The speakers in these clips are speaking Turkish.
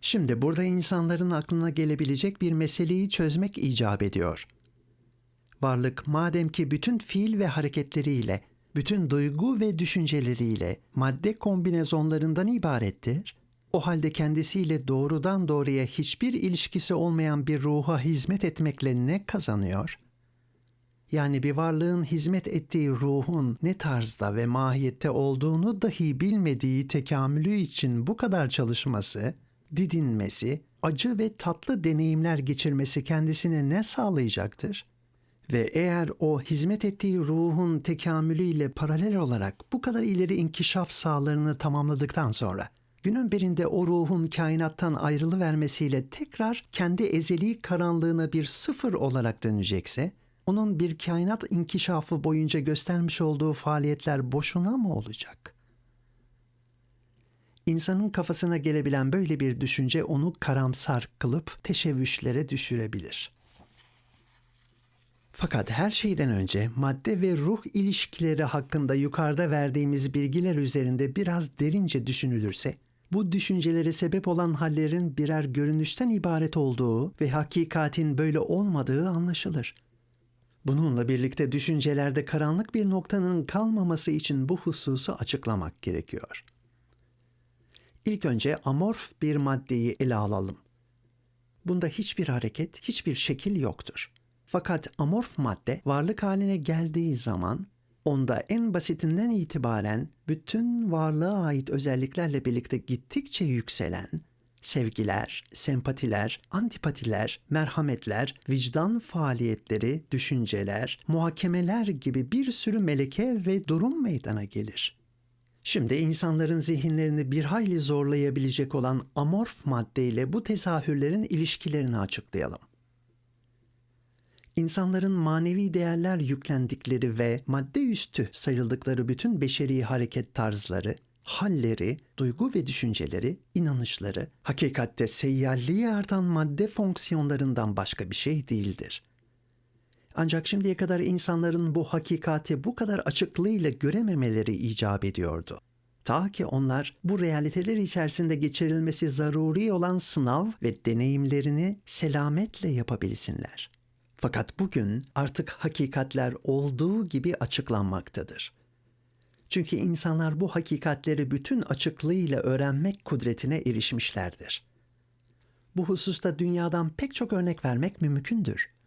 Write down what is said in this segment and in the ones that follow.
Şimdi burada insanların aklına gelebilecek bir meseleyi çözmek icap ediyor. Varlık madem ki bütün fiil ve hareketleriyle, bütün duygu ve düşünceleriyle madde kombinezonlarından ibarettir, o halde kendisiyle doğrudan doğruya hiçbir ilişkisi olmayan bir ruha hizmet etmekle ne kazanıyor? Yani bir varlığın hizmet ettiği ruhun ne tarzda ve mahiyette olduğunu dahi bilmediği tekamülü için bu kadar çalışması, didinmesi, acı ve tatlı deneyimler geçirmesi kendisine ne sağlayacaktır? Ve eğer o hizmet ettiği ruhun tekamülüyle paralel olarak bu kadar ileri inkişaf sahalarını tamamladıktan sonra günün birinde o ruhun kainattan ayrılı vermesiyle tekrar kendi ezeli karanlığına bir sıfır olarak dönecekse, onun bir kainat inkişafı boyunca göstermiş olduğu faaliyetler boşuna mı olacak? İnsanın kafasına gelebilen böyle bir düşünce onu karamsar kılıp teşebbüslere düşürebilir.'' Fakat her şeyden önce madde ve ruh ilişkileri hakkında yukarıda verdiğimiz bilgiler üzerinde biraz derince düşünülürse, bu düşüncelere sebep olan hallerin birer görünüşten ibaret olduğu ve hakikatin böyle olmadığı anlaşılır. Bununla birlikte düşüncelerde karanlık bir noktanın kalmaması için bu hususu açıklamak gerekiyor. İlk önce amorf bir maddeyi ele alalım. Bunda hiçbir hareket, hiçbir şekil yoktur. Fakat amorf madde varlık haline geldiği zaman onda en basitinden itibaren bütün varlığa ait özelliklerle birlikte gittikçe yükselen sevgiler, sempatiler, antipatiler, merhametler, vicdan faaliyetleri, düşünceler, muhakemeler gibi bir sürü meleke ve durum meydana gelir. Şimdi insanların zihinlerini bir hayli zorlayabilecek olan amorf maddeyle bu tezahürlerin ilişkilerini açıklayalım insanların manevi değerler yüklendikleri ve madde üstü sayıldıkları bütün beşeri hareket tarzları, halleri, duygu ve düşünceleri, inanışları, hakikatte seyyalliği artan madde fonksiyonlarından başka bir şey değildir. Ancak şimdiye kadar insanların bu hakikati bu kadar açıklığıyla görememeleri icap ediyordu. Ta ki onlar bu realiteler içerisinde geçirilmesi zaruri olan sınav ve deneyimlerini selametle yapabilsinler.'' Fakat bugün artık hakikatler olduğu gibi açıklanmaktadır. Çünkü insanlar bu hakikatleri bütün açıklığıyla öğrenmek kudretine erişmişlerdir. Bu hususta dünyadan pek çok örnek vermek mümkündür.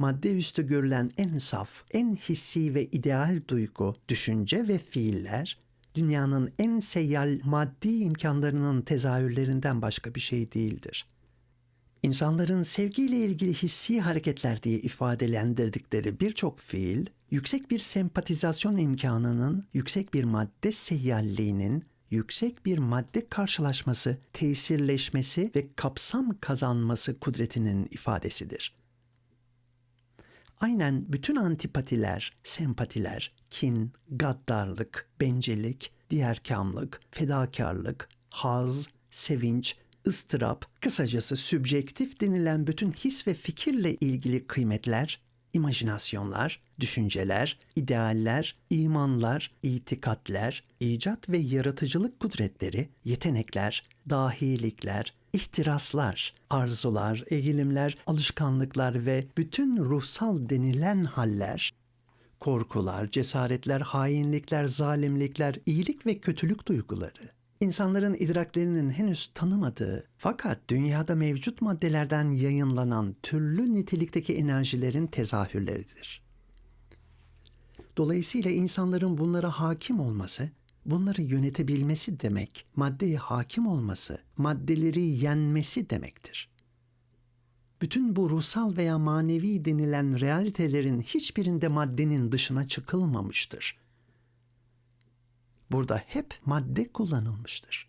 Madde üstü görülen en saf, en hissi ve ideal duygu, düşünce ve fiiller, dünyanın en seyyal maddi imkanlarının tezahürlerinden başka bir şey değildir.'' İnsanların sevgiyle ilgili hissi hareketler diye ifadelendirdikleri birçok fiil, yüksek bir sempatizasyon imkanının, yüksek bir madde seyyalliğinin, yüksek bir madde karşılaşması, tesirleşmesi ve kapsam kazanması kudretinin ifadesidir. Aynen bütün antipatiler, sempatiler, kin, gaddarlık, bencillik, diğerkamlık, fedakarlık, haz, sevinç, ıstırap, kısacası sübjektif denilen bütün his ve fikirle ilgili kıymetler, imajinasyonlar, düşünceler, idealler, imanlar, itikatler, icat ve yaratıcılık kudretleri, yetenekler, dahilikler, ihtiraslar, arzular, eğilimler, alışkanlıklar ve bütün ruhsal denilen haller, korkular, cesaretler, hainlikler, zalimlikler, iyilik ve kötülük duyguları, insanların idraklerinin henüz tanımadığı fakat dünyada mevcut maddelerden yayınlanan türlü nitelikteki enerjilerin tezahürleridir. Dolayısıyla insanların bunlara hakim olması, bunları yönetebilmesi demek, maddeye hakim olması, maddeleri yenmesi demektir. Bütün bu ruhsal veya manevi denilen realitelerin hiçbirinde maddenin dışına çıkılmamıştır. Burada hep madde kullanılmıştır.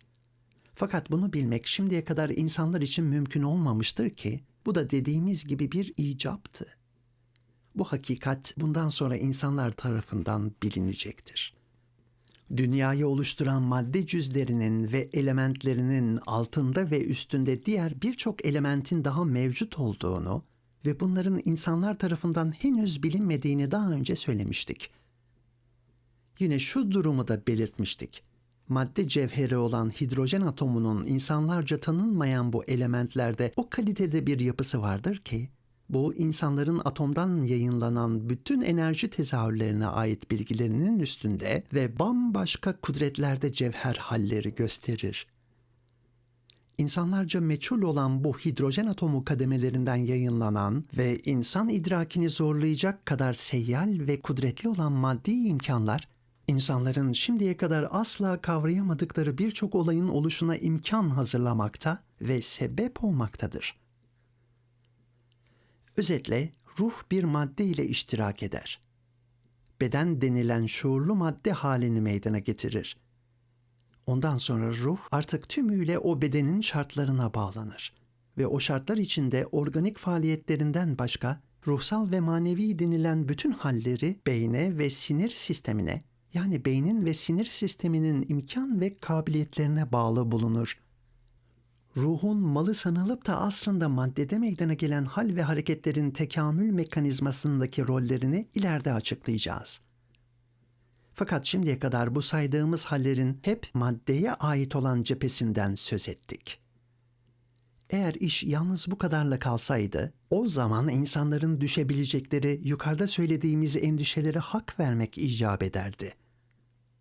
Fakat bunu bilmek şimdiye kadar insanlar için mümkün olmamıştır ki bu da dediğimiz gibi bir icaptı. Bu hakikat bundan sonra insanlar tarafından bilinecektir. Dünyayı oluşturan madde cüzlerinin ve elementlerinin altında ve üstünde diğer birçok elementin daha mevcut olduğunu ve bunların insanlar tarafından henüz bilinmediğini daha önce söylemiştik. Yine şu durumu da belirtmiştik. madde cevheri olan hidrojen atomunun insanlarca tanınmayan bu elementlerde o kalitede bir yapısı vardır ki, bu insanların atomdan yayınlanan bütün enerji tezahürlerine ait bilgilerinin üstünde ve bambaşka kudretlerde cevher halleri gösterir. İnsanlarca meçhul olan bu hidrojen atomu kademelerinden yayınlanan ve insan idrakini zorlayacak kadar seyyal ve kudretli olan maddi imkanlar, insanların şimdiye kadar asla kavrayamadıkları birçok olayın oluşuna imkan hazırlamakta ve sebep olmaktadır. Özetle ruh bir madde ile iştirak eder. Beden denilen şuurlu madde halini meydana getirir. Ondan sonra ruh artık tümüyle o bedenin şartlarına bağlanır ve o şartlar içinde organik faaliyetlerinden başka ruhsal ve manevi denilen bütün halleri beyne ve sinir sistemine yani beynin ve sinir sisteminin imkan ve kabiliyetlerine bağlı bulunur. Ruhun malı sanılıp da aslında maddede meydana gelen hal ve hareketlerin tekamül mekanizmasındaki rollerini ileride açıklayacağız. Fakat şimdiye kadar bu saydığımız hallerin hep maddeye ait olan cephesinden söz ettik. Eğer iş yalnız bu kadarla kalsaydı, o zaman insanların düşebilecekleri yukarıda söylediğimiz endişelere hak vermek icap ederdi.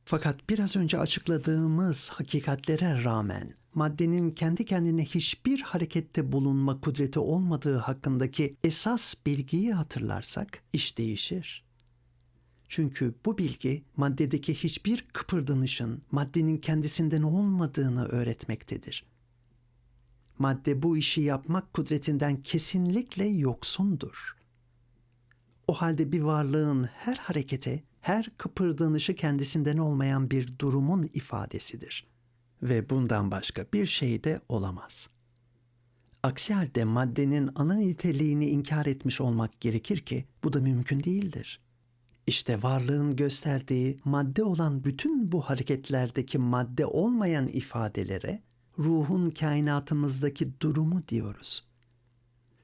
Fakat biraz önce açıkladığımız hakikatlere rağmen maddenin kendi kendine hiçbir harekette bulunma kudreti olmadığı hakkındaki esas bilgiyi hatırlarsak iş değişir. Çünkü bu bilgi maddedeki hiçbir kıpırdanışın maddenin kendisinden olmadığını öğretmektedir. Madde bu işi yapmak kudretinden kesinlikle yoksundur. O halde bir varlığın her harekete, her kıpırdanışı kendisinden olmayan bir durumun ifadesidir. Ve bundan başka bir şey de olamaz. Aksi halde maddenin ana niteliğini inkar etmiş olmak gerekir ki bu da mümkün değildir. İşte varlığın gösterdiği madde olan bütün bu hareketlerdeki madde olmayan ifadelere ruhun kainatımızdaki durumu diyoruz.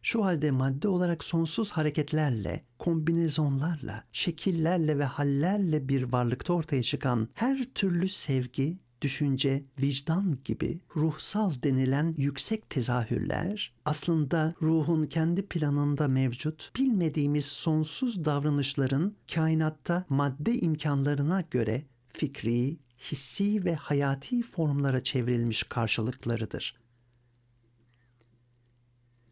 Şu halde madde olarak sonsuz hareketlerle, kombinezonlarla, şekillerle ve hallerle bir varlıkta ortaya çıkan her türlü sevgi, düşünce, vicdan gibi ruhsal denilen yüksek tezahürler aslında ruhun kendi planında mevcut bilmediğimiz sonsuz davranışların kainatta madde imkanlarına göre fikri, hissi ve hayati formlara çevrilmiş karşılıklarıdır.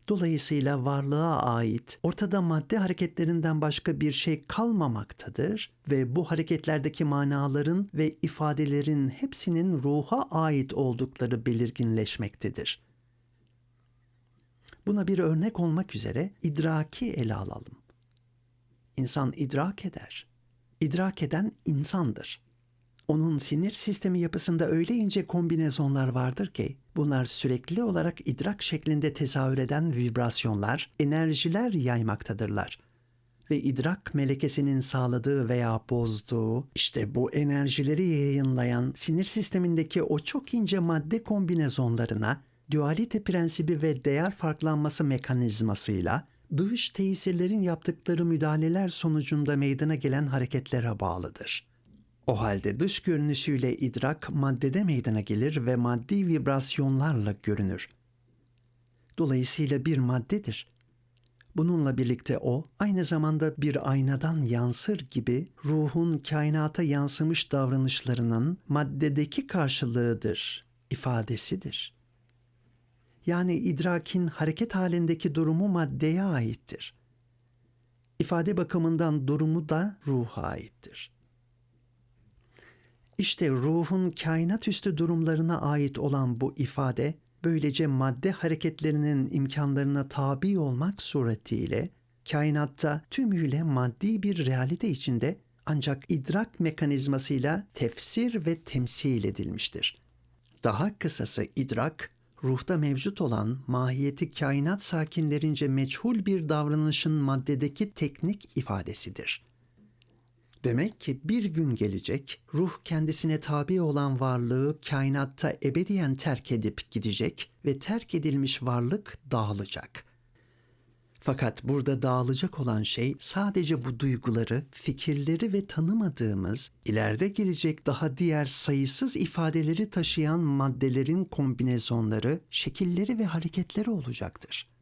Dolayısıyla varlığa ait ortada madde hareketlerinden başka bir şey kalmamaktadır ve bu hareketlerdeki manaların ve ifadelerin hepsinin ruha ait oldukları belirginleşmektedir. Buna bir örnek olmak üzere idraki ele alalım. İnsan idrak eder. İdrak eden insandır. Onun sinir sistemi yapısında öyle ince kombinezonlar vardır ki bunlar sürekli olarak idrak şeklinde tezahür eden vibrasyonlar, enerjiler yaymaktadırlar. Ve idrak melekesinin sağladığı veya bozduğu, işte bu enerjileri yayınlayan sinir sistemindeki o çok ince madde kombinezonlarına dualite prensibi ve değer farklanması mekanizmasıyla dış tesirlerin yaptıkları müdahaleler sonucunda meydana gelen hareketlere bağlıdır.'' O halde dış görünüşüyle idrak maddede meydana gelir ve maddi vibrasyonlarla görünür. Dolayısıyla bir maddedir. Bununla birlikte o aynı zamanda bir aynadan yansır gibi ruhun kainata yansımış davranışlarının maddedeki karşılığıdır, ifadesidir. Yani idrakin hareket halindeki durumu maddeye aittir. İfade bakımından durumu da ruha aittir.'' İşte ruhun kainat üstü durumlarına ait olan bu ifade böylece madde hareketlerinin imkanlarına tabi olmak suretiyle kainatta tümüyle maddi bir realite içinde ancak idrak mekanizmasıyla tefsir ve temsil edilmiştir. Daha kısası idrak, ruhta mevcut olan mahiyeti kainat sakinlerince meçhul bir davranışın maddedeki teknik ifadesidir.'' Demek ki bir gün gelecek, ruh kendisine tabi olan varlığı kainatta ebediyen terk edip gidecek ve terk edilmiş varlık dağılacak. Fakat burada dağılacak olan şey sadece bu duyguları, fikirleri ve tanımadığımız, ileride gelecek daha diğer sayısız ifadeleri taşıyan maddelerin kombinasyonları, şekilleri ve hareketleri olacaktır.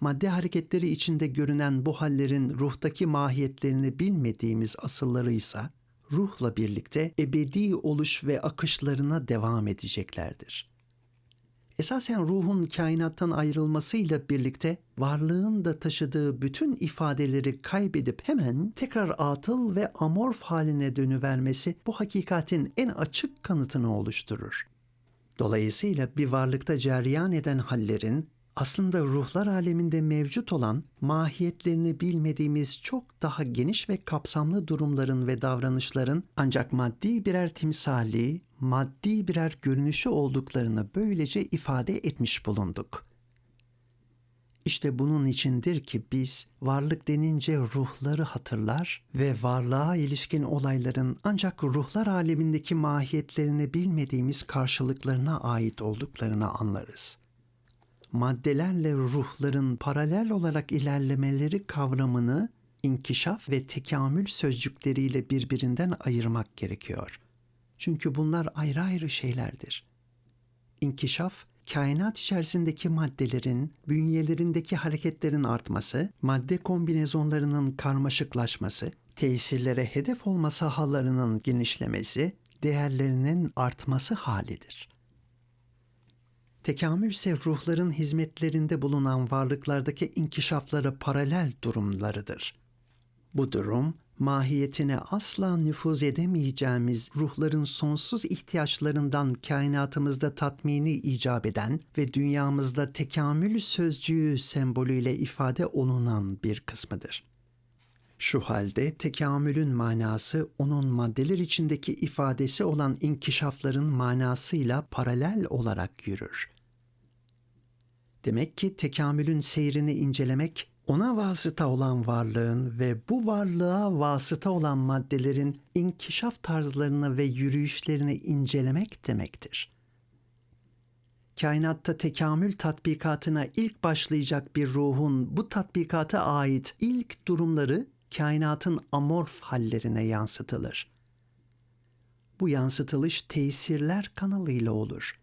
Madde hareketleri içinde görünen bu hallerin ruhtaki mahiyetlerini bilmediğimiz asılları ise ruhla birlikte ebedi oluş ve akışlarına devam edeceklerdir. Esasen ruhun kainattan ayrılmasıyla birlikte varlığın da taşıdığı bütün ifadeleri kaybedip hemen tekrar atıl ve amorf haline dönüvermesi bu hakikatin en açık kanıtını oluşturur. Dolayısıyla bir varlıkta cereyan eden hallerin aslında ruhlar aleminde mevcut olan mahiyetlerini bilmediğimiz çok daha geniş ve kapsamlı durumların ve davranışların ancak maddi birer timsali, maddi birer görünüşü olduklarını böylece ifade etmiş bulunduk. İşte bunun içindir ki biz varlık denince ruhları hatırlar ve varlığa ilişkin olayların ancak ruhlar alemindeki mahiyetlerini bilmediğimiz karşılıklarına ait olduklarını anlarız.'' Maddelerle ruhların paralel olarak ilerlemeleri kavramını inkişaf ve tekamül sözcükleriyle birbirinden ayırmak gerekiyor. Çünkü bunlar ayrı ayrı şeylerdir. İnkişaf, kainat içerisindeki maddelerin, bünyelerindeki hareketlerin artması, madde kombinasyonlarının karmaşıklaşması, tesirlere hedef olma sahalarının genişlemesi, değerlerinin artması halidir.'' Tekamül ise ruhların hizmetlerinde bulunan varlıklardaki inkişaflara paralel durumlarıdır. Bu durum, mahiyetine asla nüfuz edemeyeceğimiz ruhların sonsuz ihtiyaçlarından kainatımızda tatmini icap eden ve dünyamızda tekamül sözcüğü sembolüyle ifade olunan bir kısmıdır. Şu halde tekamülün manası onun maddeler içindeki ifadesi olan inkişafların manasıyla paralel olarak yürür. Demek ki tekamülün seyrini incelemek, ona vasıta olan varlığın ve bu varlığa vasıta olan maddelerin inkişaf tarzlarını ve yürüyüşlerini incelemek demektir. Kainatta tekamül tatbikatına ilk başlayacak bir ruhun bu tatbikata ait ilk durumları kainatın amorf hallerine yansıtılır. Bu yansıtılış tesirler kanalıyla olur.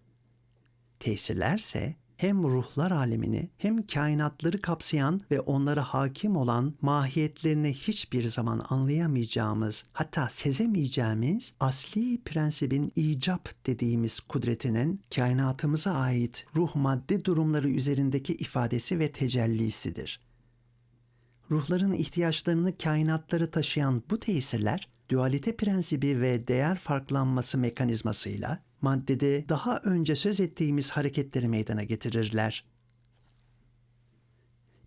Tesirlerse hem ruhlar alemini hem kainatları kapsayan ve onlara hakim olan mahiyetlerini hiçbir zaman anlayamayacağımız hatta sezemeyeceğimiz asli prensibin icap dediğimiz kudretinin kainatımıza ait ruh madde durumları üzerindeki ifadesi ve tecellisidir. Ruhların ihtiyaçlarını kainatları taşıyan bu tesirler dualite prensibi ve değer farklanması mekanizmasıyla maddede daha önce söz ettiğimiz hareketleri meydana getirirler.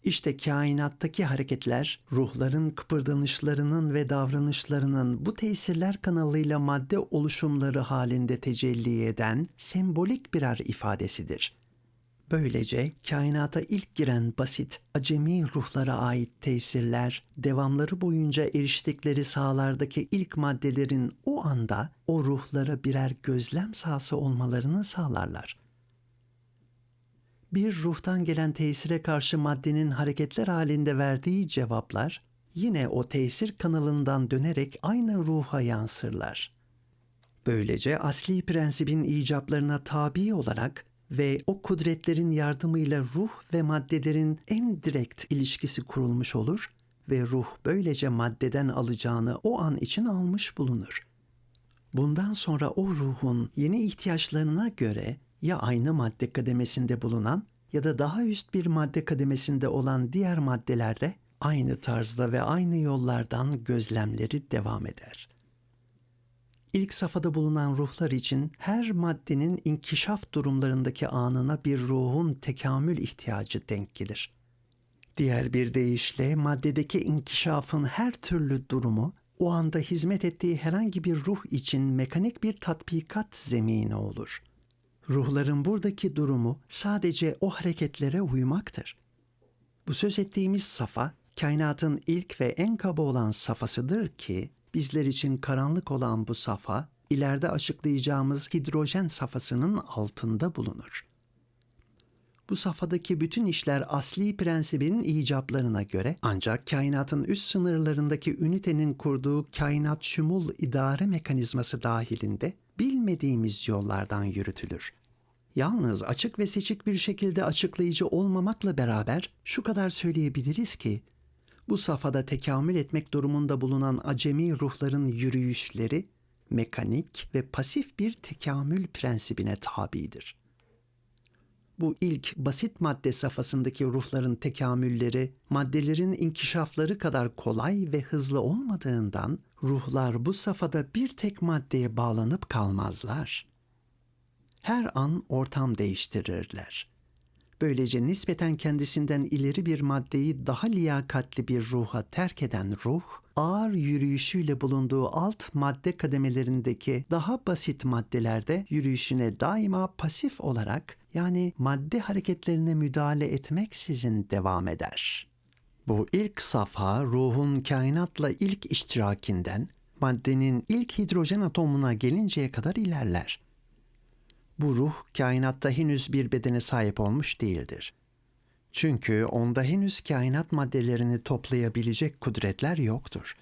İşte kainattaki hareketler, ruhların kıpırdanışlarının ve davranışlarının bu tesirler kanalıyla madde oluşumları halinde tecelli eden sembolik birer ifadesidir. Böylece kainata ilk giren basit, acemi ruhlara ait tesirler, devamları boyunca eriştikleri sahalardaki ilk maddelerin o anda o ruhlara birer gözlem sahası olmalarını sağlarlar. Bir ruhtan gelen tesire karşı maddenin hareketler halinde verdiği cevaplar, yine o tesir kanalından dönerek aynı ruha yansırlar. Böylece asli prensibin icaplarına tabi olarak ve o kudretlerin yardımıyla ruh ve maddelerin en direkt ilişkisi kurulmuş olur ve ruh böylece maddeden alacağını o an için almış bulunur. Bundan sonra o ruhun yeni ihtiyaçlarına göre ya aynı madde kademesinde bulunan ya da daha üst bir madde kademesinde olan diğer maddelerde aynı tarzda ve aynı yollardan gözlemleri devam eder.'' İlk safhada bulunan ruhlar için her maddenin inkişaf durumlarındaki anına bir ruhun tekamül ihtiyacı denk gelir. Diğer bir deyişle maddedeki inkişafın her türlü durumu o anda hizmet ettiği herhangi bir ruh için mekanik bir tatbikat zemini olur. Ruhların buradaki durumu sadece o hareketlere uymaktır. Bu söz ettiğimiz safa kainatın ilk ve en kaba olan safhasıdır ki bizler için karanlık olan bu safa, ileride açıklayacağımız hidrojen safhasının altında bulunur. Bu safhadaki bütün işler asli prensibin icaplarına göre ancak kainatın üst sınırlarındaki ünitenin kurduğu kainat şumul idare mekanizması dahilinde bilmediğimiz yollardan yürütülür. Yalnız açık ve seçik bir şekilde açıklayıcı olmamakla beraber şu kadar söyleyebiliriz ki bu safhada tekamül etmek durumunda bulunan acemi ruhların yürüyüşleri mekanik ve pasif bir tekamül prensibine tabidir. Bu ilk basit madde safhasındaki ruhların tekamülleri, maddelerin inkişafları kadar kolay ve hızlı olmadığından ruhlar bu safhada bir tek maddeye bağlanıp kalmazlar. Her an ortam değiştirirler. Böylece nispeten kendisinden ileri bir maddeyi daha liyakatli bir ruha terk eden ruh, ağır yürüyüşüyle bulunduğu alt madde kademelerindeki daha basit maddelerde yürüyüşüne daima pasif olarak yani madde hareketlerine müdahale etmeksizin devam eder. Bu ilk safha ruhun kainatla ilk iştirakinden maddenin ilk hidrojen atomuna gelinceye kadar ilerler. Bu ruh kainatta henüz bir bedene sahip olmuş değildir. Çünkü onda henüz kainat maddelerini toplayabilecek kudretler yoktur.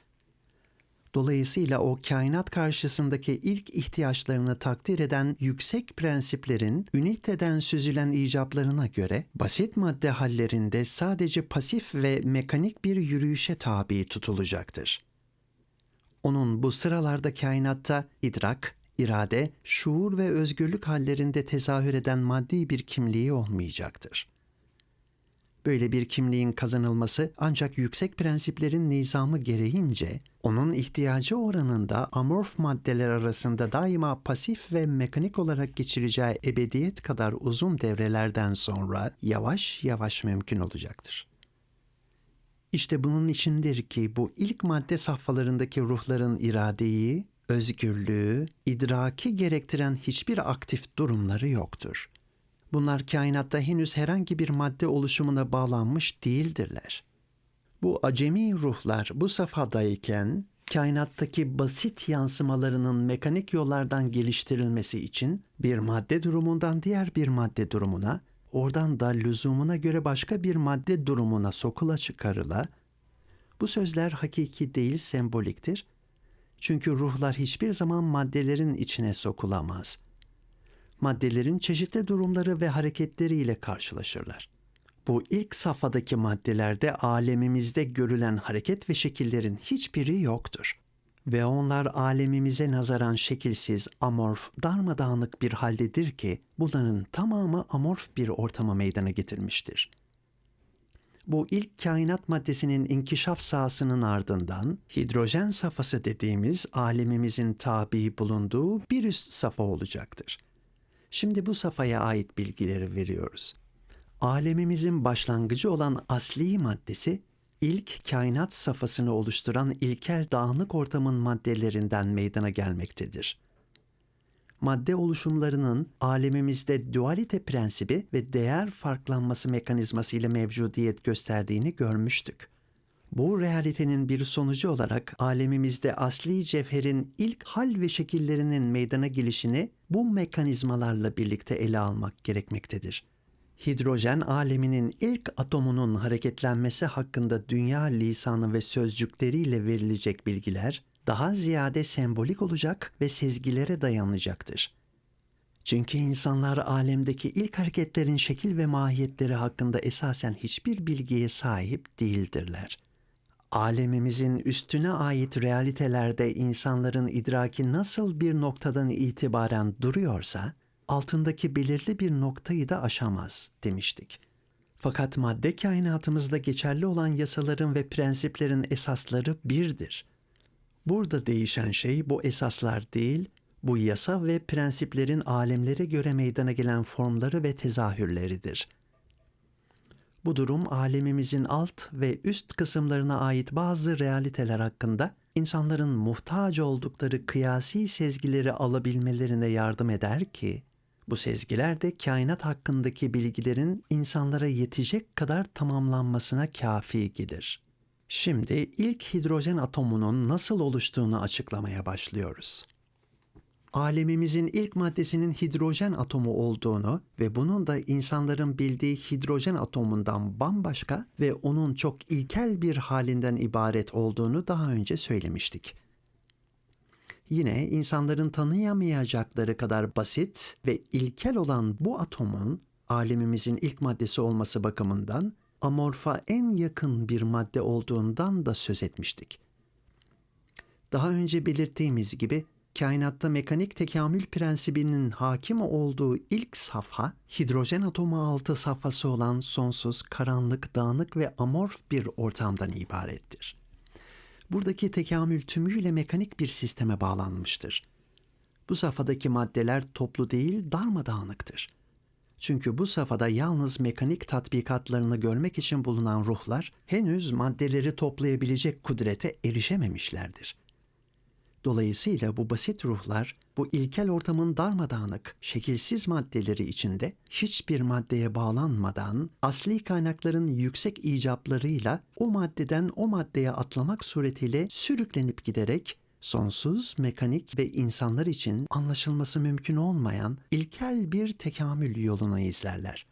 Dolayısıyla o kainat karşısındaki ilk ihtiyaçlarını takdir eden yüksek prensiplerin üniteden süzülen icaplarına göre basit madde hallerinde sadece pasif ve mekanik bir yürüyüşe tabi tutulacaktır. Onun bu sıralarda kainatta idrak, irade, şuur ve özgürlük hallerinde tezahür eden maddi bir kimliği olmayacaktır. Böyle bir kimliğin kazanılması ancak yüksek prensiplerin nizamı gereğince onun ihtiyacı oranında amorf maddeler arasında daima pasif ve mekanik olarak geçireceği ebediyet kadar uzun devrelerden sonra yavaş yavaş mümkün olacaktır. İşte bunun içindir ki bu ilk madde safhalarındaki ruhların iradeyi, özgürlüğü, idraki gerektiren hiçbir aktif durumları yoktur. Bunlar kainatta henüz herhangi bir madde oluşumuna bağlanmış değildirler. Bu acemi ruhlar bu safhadayken kainattaki basit yansımalarının mekanik yollardan geliştirilmesi için bir madde durumundan diğer bir madde durumuna, oradan da lüzumuna göre başka bir madde durumuna sokula çıkarıla, bu sözler hakiki değil semboliktir çünkü ruhlar hiçbir zaman maddelerin içine sokulamaz. Maddelerin çeşitli durumları ve hareketleriyle karşılaşırlar. Bu ilk safhadaki maddelerde alemimizde görülen hareket ve şekillerin hiçbiri yoktur. Ve onlar alemimize nazaran şekilsiz, amorf, darmadağınık bir haldedir ki bunların tamamı amorf bir ortama meydana getirmiştir.'' Bu ilk kainat maddesinin inkişaf sahasının ardından hidrojen safhası dediğimiz alemimizin tabi bulunduğu bir üst safa olacaktır. Şimdi bu safhaya ait bilgileri veriyoruz. Alemimizin başlangıcı olan asli maddesi ilk kainat safhasını oluşturan ilkel dağınık ortamın maddelerinden meydana gelmektedir madde oluşumlarının alemimizde dualite prensibi ve değer farklanması mekanizması ile mevcudiyet gösterdiğini görmüştük. Bu realitenin bir sonucu olarak alemimizde asli cevherin ilk hal ve şekillerinin meydana gelişini bu mekanizmalarla birlikte ele almak gerekmektedir. Hidrojen aleminin ilk atomunun hareketlenmesi hakkında dünya lisanı ve sözcükleriyle verilecek bilgiler daha ziyade sembolik olacak ve sezgilere dayanacaktır. Çünkü insanlar alemdeki ilk hareketlerin şekil ve mahiyetleri hakkında esasen hiçbir bilgiye sahip değildirler. Alemimizin üstüne ait realitelerde insanların idraki nasıl bir noktadan itibaren duruyorsa, altındaki belirli bir noktayı da aşamaz demiştik. Fakat madde kainatımızda geçerli olan yasaların ve prensiplerin esasları birdir.'' Burada değişen şey bu esaslar değil, bu yasa ve prensiplerin alemlere göre meydana gelen formları ve tezahürleridir. Bu durum alemimizin alt ve üst kısımlarına ait bazı realiteler hakkında insanların muhtaç oldukları kıyasi sezgileri alabilmelerine yardım eder ki, bu sezgiler de kainat hakkındaki bilgilerin insanlara yetecek kadar tamamlanmasına kafi gelir.'' Şimdi ilk hidrojen atomunun nasıl oluştuğunu açıklamaya başlıyoruz. alemimizin ilk maddesinin hidrojen atomu olduğunu ve bunun da insanların bildiği hidrojen atomundan bambaşka ve onun çok ilkel bir halinden ibaret olduğunu daha önce söylemiştik. Yine insanların tanıyamayacakları kadar basit ve ilkel olan bu atomun alemimizin ilk maddesi olması bakımından amorfa en yakın bir madde olduğundan da söz etmiştik. Daha önce belirttiğimiz gibi kainatta mekanik tekamül prensibinin hakim olduğu ilk safha, hidrojen atomu altı safhası olan sonsuz, karanlık, dağınık ve amorf bir ortamdan ibarettir. Buradaki tekamül tümüyle mekanik bir sisteme bağlanmıştır. Bu safhadaki maddeler toplu değil, darmadağınıktır. Çünkü bu safhada yalnız mekanik tatbikatlarını görmek için bulunan ruhlar henüz maddeleri toplayabilecek kudrete erişememişlerdir. Dolayısıyla bu basit ruhlar bu ilkel ortamın darmadağınık, şekilsiz maddeleri içinde hiçbir maddeye bağlanmadan asli kaynakların yüksek icaplarıyla o maddeden o maddeye atlamak suretiyle sürüklenip giderek sonsuz, mekanik ve insanlar için anlaşılması mümkün olmayan ilkel bir tekamül yoluna izlerler.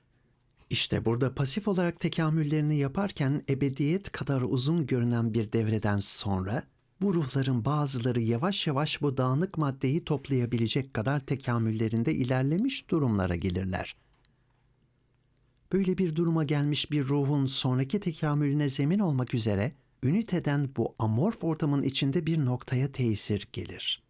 İşte burada pasif olarak tekamüllerini yaparken ebediyet kadar uzun görünen bir devreden sonra bu ruhların bazıları yavaş yavaş bu dağınık maddeyi toplayabilecek kadar tekamüllerinde ilerlemiş durumlara gelirler. Böyle bir duruma gelmiş bir ruhun sonraki tekamülüne zemin olmak üzere üniteden bu amorf ortamın içinde bir noktaya tesir gelir.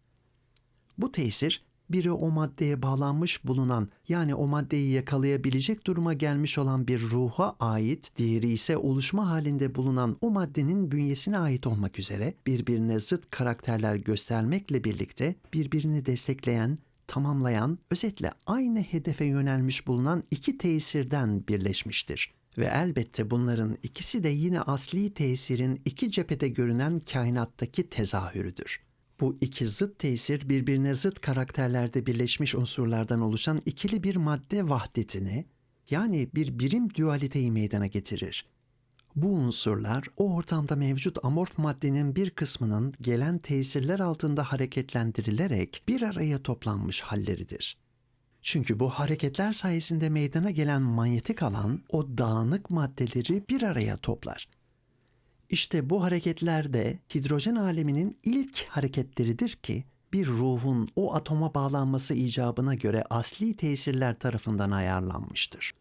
Bu tesir biri o maddeye bağlanmış bulunan yani o maddeyi yakalayabilecek duruma gelmiş olan bir ruha ait, diğeri ise oluşma halinde bulunan o maddenin bünyesine ait olmak üzere birbirine zıt karakterler göstermekle birlikte birbirini destekleyen, tamamlayan, özetle aynı hedefe yönelmiş bulunan iki tesirden birleşmiştir. Ve elbette bunların ikisi de yine asli tesirin iki cephede görünen kainattaki tezahürüdür. Bu iki zıt tesir birbirine zıt karakterlerde birleşmiş unsurlardan oluşan ikili bir madde vahdetini yani bir birim dualiteyi meydana getirir. Bu unsurlar o ortamda mevcut amorf maddenin bir kısmının gelen tesirler altında hareketlendirilerek bir araya toplanmış halleridir. Çünkü bu hareketler sayesinde meydana gelen manyetik alan o dağınık maddeleri bir araya toplar. İşte bu hareketler de hidrojen aleminin ilk hareketleridir ki bir ruhun o atoma bağlanması icabına göre asli tesirler tarafından ayarlanmıştır.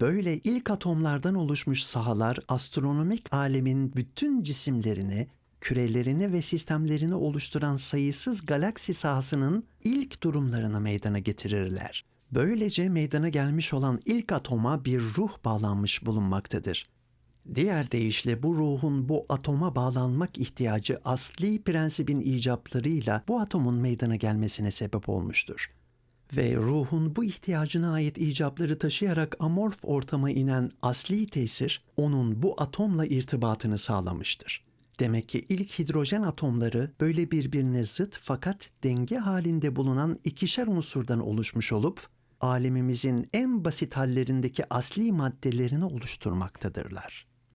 Böyle ilk atomlardan oluşmuş sahalar astronomik alemin bütün cisimlerini, kürelerini ve sistemlerini oluşturan sayısız galaksi sahasının ilk durumlarını meydana getirirler. Böylece meydana gelmiş olan ilk atoma bir ruh bağlanmış bulunmaktadır. Diğer deyişle bu ruhun bu atoma bağlanmak ihtiyacı asli prensibin icaplarıyla bu atomun meydana gelmesine sebep olmuştur. Ve ruhun bu ihtiyacına ait icapları taşıyarak amorf ortama inen asli tesir onun bu atomla irtibatını sağlamıştır. Demek ki ilk hidrojen atomları böyle birbirine zıt fakat denge halinde bulunan ikişer unsurdan oluşmuş olup alemimizin en basit hallerindeki asli maddelerini oluşturmaktadırlar.